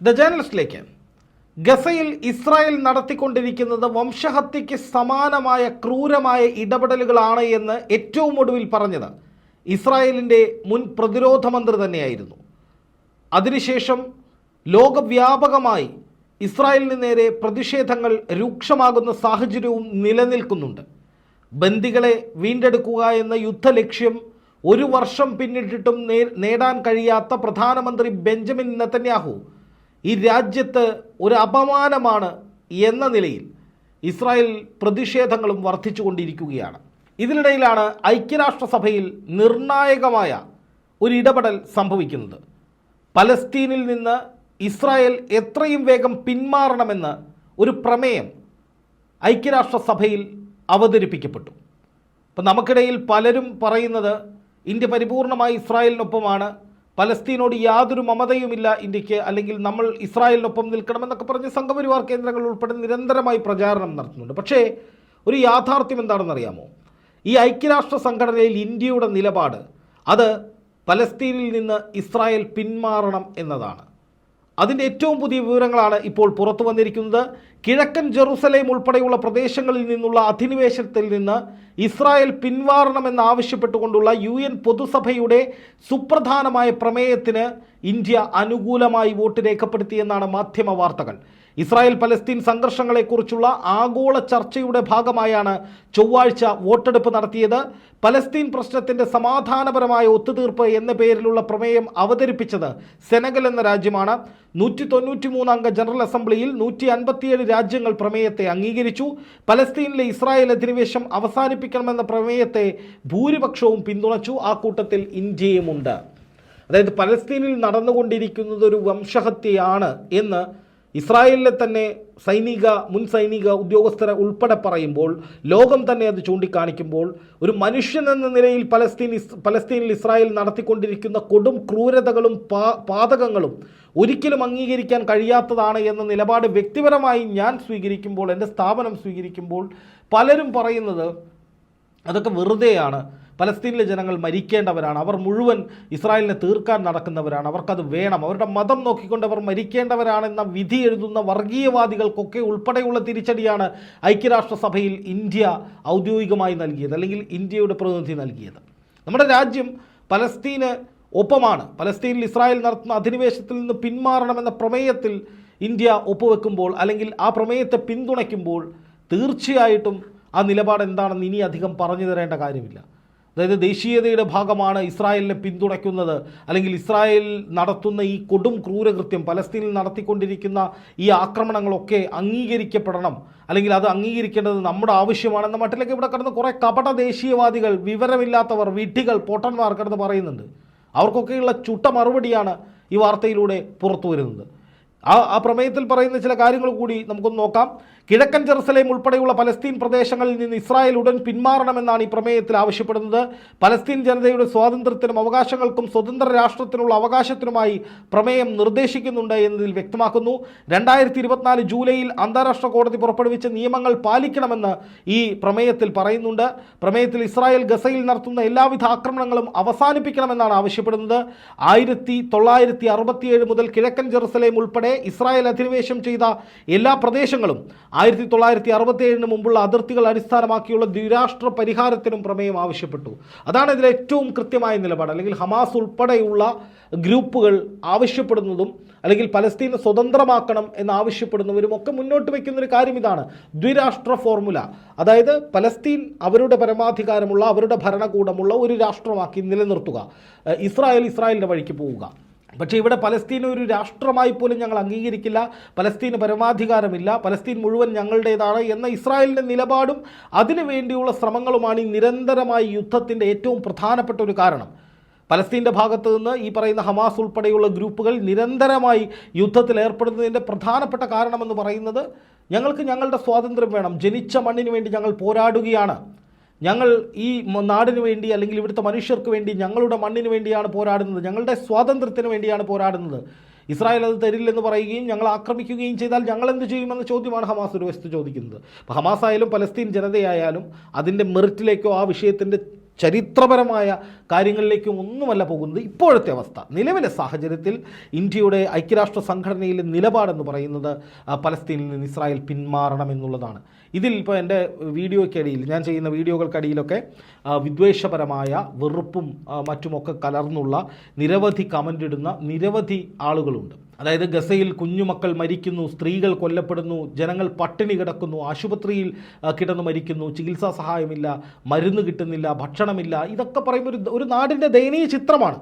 The ജേണലിസ്റ്റിലേക്ക് ഗസയിൽ Israel നടത്തിക്കൊണ്ടിരിക്കുന്നത് വംശഹത്യയ്ക്ക് സമാനമായ ക്രൂരമായ ഇടപെടലുകളാണ് എന്ന് ഏറ്റവും ഒടുവിൽ പറഞ്ഞത് ഇസ്രായേലിന്റെ മുൻ പ്രതിരോധ മന്ത്രി തന്നെയായിരുന്നു. അതിനുശേഷം ലോകവ്യാപകമായി ഇസ്രായേലിന് നേരെ പ്രതിഷേധങ്ങൾ രൂക്ഷമാകുന്ന സാഹചര്യവും നിലനിൽക്കുന്നുണ്ട്. ബന്ദികളെ വീണ്ടെടുക്കുക എന്ന യുദ്ധലക്ഷ്യം ഒരു വർഷം പിന്നിട്ടിട്ടും നേടാൻ കഴിയാത്ത പ്രധാനമന്ത്രി ബെഞ്ചമിൻ നെതന്യാഹു ഈ രാജ്യത്ത് ഒരു അപമാനമാണ് എന്ന നിലയിൽ ഇസ്രായേൽ പ്രതിഷേധങ്ങളും വർദ്ധിച്ചുകൊണ്ടിരിക്കുകയാണ്. ഇതിനിടയിലാണ് ഐക്യരാഷ്ട്രസഭയിൽ നിർണായകമായ ഒരു ഇടപെടൽ സംഭവിക്കുന്നത്. പലസ്തീനിൽ നിന്ന് ഇസ്രായേൽ എത്രയും വേഗം പിന്മാറണമെന്ന് ഒരു പ്രമേയം ഐക്യരാഷ്ട്രസഭയിൽ അവതരിപ്പിക്കപ്പെട്ടു. അപ്പം നമുക്കിടയിൽ പലരും പറയുന്നത് ഇന്ത്യ പരിപൂർണമായി ഇസ്രായേലിനൊപ്പമാണ് പലസ്തീനോട് യാതൊരു മമതയുമില്ല ഇന്ത്യയ്ക്ക് അല്ലെങ്കിൽ നമ്മൾ ഇസ്രായേലിനൊപ്പം നിൽക്കണമെന്നൊക്കെ പറഞ്ഞ് സംഘപരിവാർ കേന്ദ്രങ്ങൾ ഉൾപ്പെടെ നിരന്തരമായി പ്രചാരണം നടത്തുന്നുണ്ട്. പക്ഷേ ഒരു യാഥാർത്ഥ്യം എന്താണെന്നറിയാമോ ഈ ഐക്യരാഷ്ട്ര സംഘടനയിൽ ഇന്ത്യയുടെ നിലപാട് അത് പലസ്തീനിൽ നിന്ന് ഇസ്രായേൽ പിന്മാറണം എന്നതാണ്. അതിന്റെ ഏറ്റവും പുതിയ വിവരങ്ങളാണ് ഇപ്പോൾ പുറത്തു വന്നിരിക്കുന്നത്. കിഴക്കൻ ജെറുസലേം ഉൾപ്പെടെയുള്ള പ്രദേശങ്ങളിൽ നിന്നുള്ള അധിനിവേശത്തിൽ നിന്ന് ഇസ്രായേൽ പിൻവാറണമെന്നാവശ്യപ്പെട്ടുകൊണ്ടുള്ള യു എൻ പൊതുസഭയുടെ സുപ്രധാനമായ പ്രമേയത്തിന് ഇന്ത്യ അനുകൂലമായി വോട്ട് രേഖപ്പെടുത്തിയെന്നാണ് മാധ്യമ വാർത്തകൾ. ഇസ്രായേൽ പലസ്തീൻ സംഘർഷങ്ങളെക്കുറിച്ചുള്ള ആഗോള ചർച്ചയുടെ ഭാഗമായാണ് ചൊവ്വാഴ്ച വോട്ടെടുപ്പ് നടത്തിയത്. പലസ്തീൻ പ്രശ്നത്തിന്റെ സമാധാനപരമായ ഒത്തുതീർപ്പ് എന്ന പേരിലുള്ള പ്രമേയം അവതരിപ്പിച്ചത് സെനഗൽ എന്ന രാജ്യമാണ്. നൂറ്റി തൊണ്ണൂറ്റി മൂന്ന് അംഗ ജനറൽ അസംബ്ലിയിൽ നൂറ്റി അൻപത്തിയേഴ് രാജ്യങ്ങൾ പ്രമേയത്തെ അംഗീകരിച്ചു. പലസ്തീനിലെ ഇസ്രായേൽ അധിനിവേശം അവസാനിപ്പിക്കണമെന്ന പ്രമേയത്തെ ഭൂരിപക്ഷവും പിന്തുണച്ചു. ആ കൂട്ടത്തിൽ ഇന്ത്യയുമുണ്ട്. അതായത് പലസ്തീനിൽ നടന്നുകൊണ്ടിരിക്കുന്നത് ഒരു വംശഹത്യയാണ് എന്ന് ഇസ്രായേലിലെ തന്നെ സൈനിക മുൻ സൈനിക ഉദ്യോഗസ്ഥരെ ഉൾപ്പെടെ പറയുമ്പോൾ ലോകം തന്നെ അത് ചൂണ്ടിക്കാണിക്കുമ്പോൾ ഒരു മനുഷ്യൻ എന്ന നിലയിൽ പലസ്തീൻ പലസ്തീനിൽ ഇസ്രായേൽ നടത്തിക്കൊണ്ടിരിക്കുന്ന കൊടും ക്രൂരതകളും പാ പാതകങ്ങളും ഒരിക്കലും അംഗീകരിക്കാൻ കഴിയാത്തതാണ് എന്ന നിലപാട് വ്യക്തിപരമായി ഞാൻ സ്വീകരിക്കുമ്പോൾ എന്റെ സ്ഥാപനം സ്വീകരിക്കുമ്പോൾ പലരും പറയുന്നത് അതൊക്കെ വെറുതെയാണ്. പലസ്തീനിലെ ജനങ്ങൾ മരിക്കേണ്ടവരാണ്. അവർ മുഴുവൻ ഇസ്രായേലിനെ തീർക്കാൻ നടക്കുന്നവരാണ്. അവർക്കത് വേണം. അവരുടെ മതം നോക്കിക്കൊണ്ട് അവർ മരിക്കേണ്ടവരാണെന്ന വിധി എഴുതുന്ന വർഗീയവാദികൾക്കൊക്കെ ഉൾപ്പെടെയുള്ള തിരിച്ചടിയാണ് ഐക്യരാഷ്ട്രസഭയിൽ ഇന്ത്യ ഔദ്യോഗികമായി നൽകിയത് അല്ലെങ്കിൽ ഇന്ത്യയുടെ പ്രതിനിധി നൽകിയത്. നമ്മുടെ രാജ്യം പലസ്തീന് ഒപ്പമാണ്. പലസ്തീനിൽ ഇസ്രായേൽ നടത്തുന്ന അധിനിവേശത്തിൽ നിന്ന് പിന്മാറണമെന്ന പ്രമേയത്തിൽ ഇന്ത്യ ഒപ്പുവെക്കുമ്പോൾ അല്ലെങ്കിൽ ആ പ്രമേയത്തെ പിന്തുണയ്ക്കുമ്പോൾ തീർച്ചയായിട്ടും ആ നിലപാട് എന്താണെന്ന് ഇനി അധികം പറഞ്ഞു തരേണ്ട കാര്യമില്ല. അതായത് ദേശീയതയുടെ ഭാഗമാണ് ഇസ്രായേലിനെ പിന്തുണയ്ക്കുന്നത്. അല്ലെങ്കിൽ ഇസ്രായേൽ നടത്തുന്ന ഈ കൊടും ക്രൂരകൃത്യം പലസ്തീനിൽ നടത്തിക്കൊണ്ടിരിക്കുന്ന ഈ ആക്രമണങ്ങളൊക്കെ അംഗീകരിക്കപ്പെടണം. അല്ലെങ്കിൽ അത് അംഗീകരിക്കേണ്ടത് നമ്മുടെ ആവശ്യമാണെന്ന മട്ടിലേക്ക് ഇവിടെ കിടന്ന് കുറേ കപട ദേശീയവാദികൾ വിവരമില്ലാത്തവർ വിഡ്ഢികൾ പൊട്ടന്മാർ കിടന്ന് പറയുന്നുണ്ട്. അവർക്കൊക്കെയുള്ള ചുട്ട മറുപടിയാണ് ഈ വാർത്തയിലൂടെ പുറത്തു വരുന്നത്. ആ ആ പ്രമേയത്തിൽ പറയുന്ന ചില കാര്യങ്ങൾ കൂടി നമുക്കൊന്ന് നോക്കാം. കിഴക്കൻ ജെറുസലേം ഉൾപ്പെടെയുള്ള പലസ്തീൻ പ്രദേശങ്ങളിൽ നിന്ന് ഇസ്രായേൽ ഉടൻ പിന്മാറണമെന്നാണ് ഈ പ്രമേയത്തിൽ ആവശ്യപ്പെടുന്നത്. പലസ്തീൻ ജനതയുടെ സ്വാതന്ത്ര്യത്തിനും അവകാശങ്ങൾക്കും സ്വതന്ത്ര രാഷ്ട്രത്തിനുള്ള അവകാശത്തിനുമായി പ്രമേയം നിർദ്ദേശിക്കുന്നുണ്ട് എന്നതിൽ വ്യക്തമാക്കുന്നു. രണ്ടായിരത്തി ഇരുപത്തിനാല് ജൂലൈയിൽ അന്താരാഷ്ട്ര കോടതി പുറപ്പെടുവിച്ച നിയമങ്ങൾ പാലിക്കണമെന്ന് ഈ പ്രമേയത്തിൽ പറയുന്നുണ്ട്. പ്രമേയത്തിൽ ഇസ്രായേൽ ഗസയിൽ നടത്തുന്ന എല്ലാവിധ ആക്രമണങ്ങളും അവസാനിപ്പിക്കണമെന്നാണ് ആവശ്യപ്പെടുന്നത്. ആയിരത്തി തൊള്ളായിരത്തി അറുപത്തിയേഴ് മുതൽ കിഴക്കൻ ജെറുസലേം ഉൾപ്പെടെ ഇസ്രായേൽ അധിനിവേശം ചെയ്ത എല്ലാ പ്രദേശങ്ങളും ആയിരത്തി തൊള്ളായിരത്തി അറുപത്തിയേഴിന് മുമ്പുള്ള അതിർത്തികൾ അടിസ്ഥാനമാക്കിയുള്ള ദ്വിരാഷ്ട്ര പരിഹാരത്തിനും പ്രമേയം ആവശ്യപ്പെട്ടു. അതാണ് ഇതിൽ ഏറ്റവും കൃത്യമായ നിലപാട്. അല്ലെങ്കിൽ ഹമാസ് ഉൾപ്പെടെയുള്ള ഗ്രൂപ്പുകൾ ആവശ്യപ്പെടുന്നതും അല്ലെങ്കിൽ പലസ്തീനെ സ്വതന്ത്രമാക്കണം എന്നാവശ്യപ്പെടുന്നവരും ഒക്കെ മുന്നോട്ട് വയ്ക്കുന്ന ഒരു കാര്യം ഇതാണ്. ദ്വിരാഷ്ട്ര ഫോർമുല. അതായത് പലസ്തീൻ അവരുടെ പരമാധികാരമുള്ള അവരുടെ ഭരണകൂടമുള്ള ഒരു രാഷ്ട്രമാക്കി നിലനിർത്തുക. ഇസ്രായേൽ ഇസ്രായേലിന്റെ വഴിക്ക് പോവുക. പക്ഷേ ഇവിടെ പലസ്തീൻ ഒരു രാഷ്ട്രമായി പോലും ഞങ്ങൾ അംഗീകരിക്കില്ല. പലസ്തീന് പരമാധികാരമില്ല. പലസ്തീൻ മുഴുവൻ ഞങ്ങളുടേതാണ് എന്ന ഇസ്രായേലിന്റെ നിലപാടും അതിനു വേണ്ടിയുള്ള ശ്രമങ്ങളുമാണ് ഈ നിരന്തരമായ യുദ്ധത്തിന്റെ ഏറ്റവും പ്രധാനപ്പെട്ട ഒരു കാരണം. പലസ്തീന്റെ ഭാഗത്ത് നിന്ന് ഈ പറയുന്ന ഹമാസ് ഉൾപ്പെടെയുള്ള ഗ്രൂപ്പുകൾ നിരന്തരമായി യുദ്ധത്തിൽ ഏർപ്പെടുന്നതിന്റെ പ്രധാനപ്പെട്ട കാരണമെന്ന് പറയുന്നത് ഞങ്ങൾക്ക് ഞങ്ങളുടെ സ്വാതന്ത്ര്യം വേണം. ജനിച്ച മണ്ണിന് വേണ്ടി ഞങ്ങൾ പോരാടുകയാണ്. ഞങ്ങൾ ഈ നാടിനു വേണ്ടി അല്ലെങ്കിൽ ഇവിടുത്തെ മനുഷ്യർക്ക് വേണ്ടി ഞങ്ങളുടെ മണ്ണിന് വേണ്ടിയാണ് പോരാടുന്നത്. ഞങ്ങളുടെ സ്വാതന്ത്ര്യത്തിന് വേണ്ടിയാണ് പോരാടുന്നത്. ഇസ്രായേൽ അത് തരില്ലെന്ന് പറയുകയും ഞങ്ങൾ ആക്രമിക്കുകയും ചെയ്താൽ ഞങ്ങൾ എന്ത് ചെയ്യുമെന്ന ചോദ്യമാണ് ഹമാസ് ഒരു വശത്ത് ചോദിക്കുന്നത്. ഹമാസ് ആയാലും പലസ്തീൻ ജനതയായാലും അതിന്റെ മെറിറ്റിലേക്കോ ആ വിഷയത്തിന്റെ ചരിത്രപരമായ കാര്യങ്ങളിലേക്കും ഒന്നുമല്ല പോകുന്നത് ഇപ്പോഴത്തെ അവസ്ഥ. നിലവിലെ സാഹചര്യത്തിൽ ഇന്ത്യയുടെ ഐക്യരാഷ്ട്ര സംഘടനയിലെ നിലപാടെന്ന് പറയുന്നത് പലസ്തീനിൽ നിന്ന് ഇസ്രായേൽ പിന്മാറണം എന്നുള്ളതാണ്. ഇതിൽ ഇപ്പോൾ എന്റെ വീഡിയോയ്ക്കടിയിൽ ഞാൻ ചെയ്യുന്ന വീഡിയോകൾക്കടിയിലൊക്കെ വിദ്വേഷപരമായ വെറുപ്പും മറ്റുമൊക്കെ കലർന്നുള്ള നിരവധി കമന്റ് ഇടുന്ന നിരവധി ആളുകളുണ്ട്. അതായത് ഗസയിൽ കുഞ്ഞുമക്കൾ മരിക്കുന്നു സ്ത്രീകൾ കൊല്ലപ്പെടുന്നു ജനങ്ങൾ പട്ടിണി കിടക്കുന്നു ആശുപത്രിയിൽ കിടന്നു മരിക്കുന്നു ചികിത്സാ സഹായമില്ല മരുന്ന് കിട്ടുന്നില്ല ഭക്ഷണമില്ല. ഇതൊക്കെ പറയുമ്പോൾ ഒരു ഒരു നാടിന്റെ ദയനീയ ചിത്രമാണ്.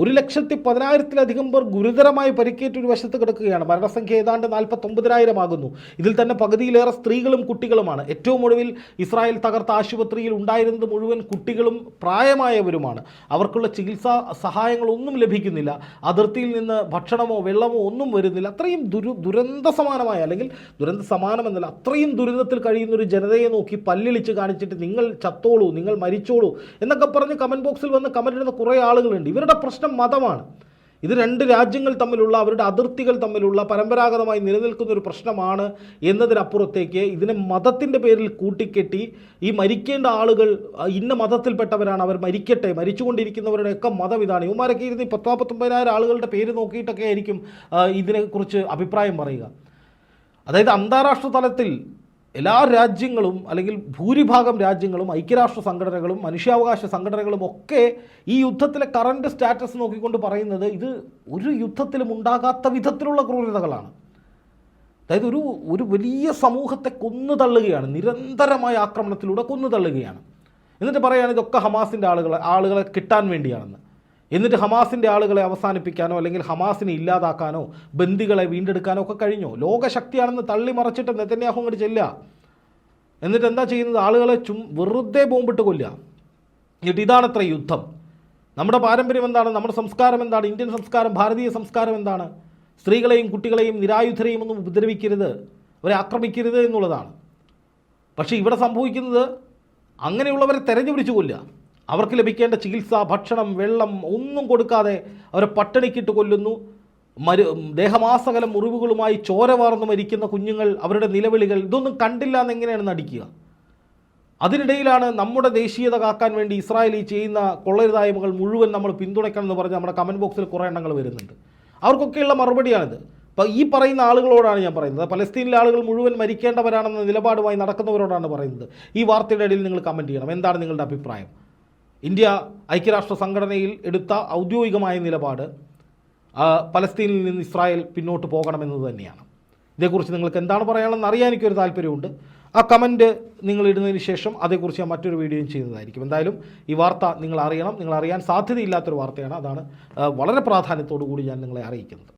ഒരു ലക്ഷത്തി പതിനായിരത്തിലധികം പേർ ഗുരുതരമായി പരിക്കേറ്റ് ഒരു വശത്ത് കിടക്കുകയാണ്. മരണസംഖ്യ ഏതാണ്ട് നാൽപ്പത്തൊമ്പതിനായിരം ആകുന്നു ഇതിൽ തന്നെ പകുതിയിലേറെ സ്ത്രീകളും കുട്ടികളുമാണ്. ഏറ്റവും ഒടുവിൽ ഇസ്രായേൽ തകർത്ത ആശുപത്രിയിൽ ഉണ്ടായിരുന്നത് മുഴുവൻ കുട്ടികളും പ്രായമായവരുമാണ്. അവർക്കുള്ള ചികിത്സാ സഹായങ്ങളൊന്നും ലഭിക്കുന്നില്ല. അതിർത്തിയിൽ നിന്ന് ഭക്ഷണമോ വെള്ളമോ ഒന്നും വരുന്നില്ല. അത്രയും ദുരു ദുരന്ത സമാനമായ അല്ലെങ്കിൽ ദുരന്ത സമാനമെന്നല്ല അത്രയും ദുരിതത്തിൽ കഴിയുന്ന ഒരു ജനതയെ നോക്കി പല്ലിളിച്ച് കാണിച്ചിട്ട് നിങ്ങൾ ചത്തോളൂ നിങ്ങൾ മരിച്ചോളൂ എന്നൊക്കെ പറഞ്ഞ് കമന്റ് ബോക്സിൽ വന്ന് കമന്റ് ഇടുന്ന കുറേ ആളുകളുണ്ട്. ഇവരുടെ പ്രശ്നം മതമാണ്. ഇത് രണ്ട് രാജ്യങ്ങൾ തമ്മിലുള്ള അവരുടെ അതിർത്തികൾ തമ്മിലുള്ള പരമ്പരാഗതമായി നിലനിൽക്കുന്ന ഒരു പ്രശ്നമാണ് എന്നതിനപ്പുറത്തേക്ക് ഇതിനെ മതത്തിന്റെ പേരിൽ കൂട്ടിക്കെട്ടി ഈ മരിക്കേണ്ട ആളുകൾ ഇന്ന മതത്തിൽപ്പെട്ടവരാണ് അവർ മരിക്കട്ടെ മരിച്ചുകൊണ്ടിരിക്കുന്നവരുടെയൊക്കെ മതം ഇതാണ്. ഇവന്മാരൊക്കെ ഇരുന്ന് ഈ പത്താപ്പത്തൊമ്പതിനായിരം ആളുകളുടെ പേര് നോക്കിയിട്ടൊക്കെ ആയിരിക്കും ഇതിനെക്കുറിച്ച് അഭിപ്രായം പറയുക. അതായത് അന്താരാഷ്ട്ര തലത്തിൽ എല്ലാ രാജ്യങ്ങളും അല്ലെങ്കിൽ ഭൂരിഭാഗം രാജ്യങ്ങളും ഐക്യരാഷ്ട്ര സംഘടനകളും മനുഷ്യാവകാശ സംഘടനകളും ഒക്കെ ഈ യുദ്ധത്തിലെ കറണ്ട് സ്റ്റാറ്റസ് നോക്കിക്കൊണ്ട് പറയുന്നത് ഇത് ഒരു യുദ്ധത്തിലും ഉണ്ടാകാത്ത വിധത്തിലുള്ള ക്രൂരതകളാണ്. അതായത് ഒരു ഒരു വലിയ സമൂഹത്തെ കൊന്നു തള്ളുകയാണ് നിരന്തരമായ ആക്രമണത്തിലൂടെ കൊന്നു തള്ളുകയാണ്. എന്നിട്ട് പറയുകയാണ് ഇതൊക്കെ ഹമാസിന്റെ ആളുകളെ ആളുകളെ കിട്ടാൻ വേണ്ടിയാണെന്ന്. എന്നിട്ട് ഹമാസിന്റെ ആളുകളെ അവസാനിപ്പിക്കാനോ അല്ലെങ്കിൽ ഹമാസിനെ ഇല്ലാതാക്കാനോ ബന്ദികളെ വീണ്ടെടുക്കാനോ ഒക്കെ കഴിഞ്ഞോ. ലോകശക്തിയാണെന്ന് തള്ളി മറച്ചിട്ട് നെതന്യാഹു അങ്ങോട്ട് ചെല്ലുക. എന്നിട്ട് എന്താ ചെയ്യുന്നത്? ആളുകളെ ചും വെറുതെ ബോംബിട്ട് കൊല്ലുക. എന്നിട്ട് ഇതാണത്ര യുദ്ധം. നമ്മുടെ പാരമ്പര്യം എന്താണ്? നമ്മുടെ സംസ്കാരം എന്താണ്? ഇന്ത്യൻ സംസ്കാരം ഭാരതീയ സംസ്കാരം എന്താണ്? സ്ത്രീകളെയും കുട്ടികളെയും നിരായുധരെയും ഒന്നും ഉപദ്രവിക്കരുത്. അവരെ ആക്രമിക്കരുത് എന്നുള്ളതാണ്. പക്ഷേ ഇവിടെ സംഭവിക്കുന്നത് അങ്ങനെയുള്ളവരെ തെരഞ്ഞു പിടിച്ചു കൊല്ലുക. അവർക്ക് ലഭിക്കേണ്ട ചികിത്സ ഭക്ഷണം വെള്ളം ഒന്നും കൊടുക്കാതെ അവരെ പട്ടിണിക്കിട്ട് കൊല്ലുന്നു. മരു ദേഹമാസകലം മുറിവുകളുമായി ചോര വാർന്ന് മരിക്കുന്ന കുഞ്ഞുങ്ങൾ അവരുടെ നിലവിളികൾ ഇതൊന്നും കണ്ടില്ല എന്നെങ്ങനെയാണ് നടിക്കുക? അതിനിടയിലാണ് നമ്മുടെ ദേശീയത കാക്കാൻ വേണ്ടി ഇസ്രായേൽ ചെയ്യുന്ന കൊള്ളരുതായ്മകൾ മുഴുവൻ നമ്മൾ പിന്തുണയ്ക്കണം എന്ന് പറഞ്ഞ് നമ്മുടെ കമന്റ് ബോക്സിൽ കുറേ എണ്ണങ്ങൾ വരുന്നുണ്ട്. അവർക്കൊക്കെയുള്ള മറുപടിയാണിത്. അപ്പോൾ ഈ പറയുന്ന ആളുകളോടാണ് ഞാൻ പറയുന്നത്. പലസ്തീനിലെ ആളുകൾ മുഴുവൻ മരിക്കേണ്ടവരാണെന്ന നിലപാടുമായി നടക്കുന്നവരോടാണ് പറയുന്നത്. ഈ വാർത്തയുടെ ഇടയിൽ നിങ്ങൾ കമന്റ് ചെയ്യണം. എന്താണ് നിങ്ങളുടെ അഭിപ്രായം? ഇന്ത്യ ഐക്യരാഷ്ട്ര സംഘടനയിൽ എടുത്ത ഔദ്യോഗികമായ നിലപാട് പലസ്തീനിൽ നിന്ന് ഇസ്രായേൽ പിന്നോട്ട് പോകണമെന്നത് തന്നെയാണ്. ഇതേക്കുറിച്ച് നിങ്ങൾക്ക് എന്താണ് പറയാനുള്ളതെന്ന് അറിയാൻ എനിക്കൊരു താല്പര്യമുണ്ട്. ആ കമന്റ് നിങ്ങൾ ഇടുന്നതിന് ശേഷം അതേക്കുറിച്ച് ഞാൻ മറ്റൊരു വീഡിയോയും ചെയ്യുന്നതായിരിക്കും. എന്തായാലും ഈ വാർത്ത നിങ്ങൾ അറിയണം. നിങ്ങൾ അറിയാൻ സാധ്യതയില്ലാത്തൊരു വാർത്തയാണ്. അതാണ് വളരെ പ്രാധാന്യത്തോടു കൂടി ഞാൻ നിങ്ങളെ അറിയിക്കുന്നത്.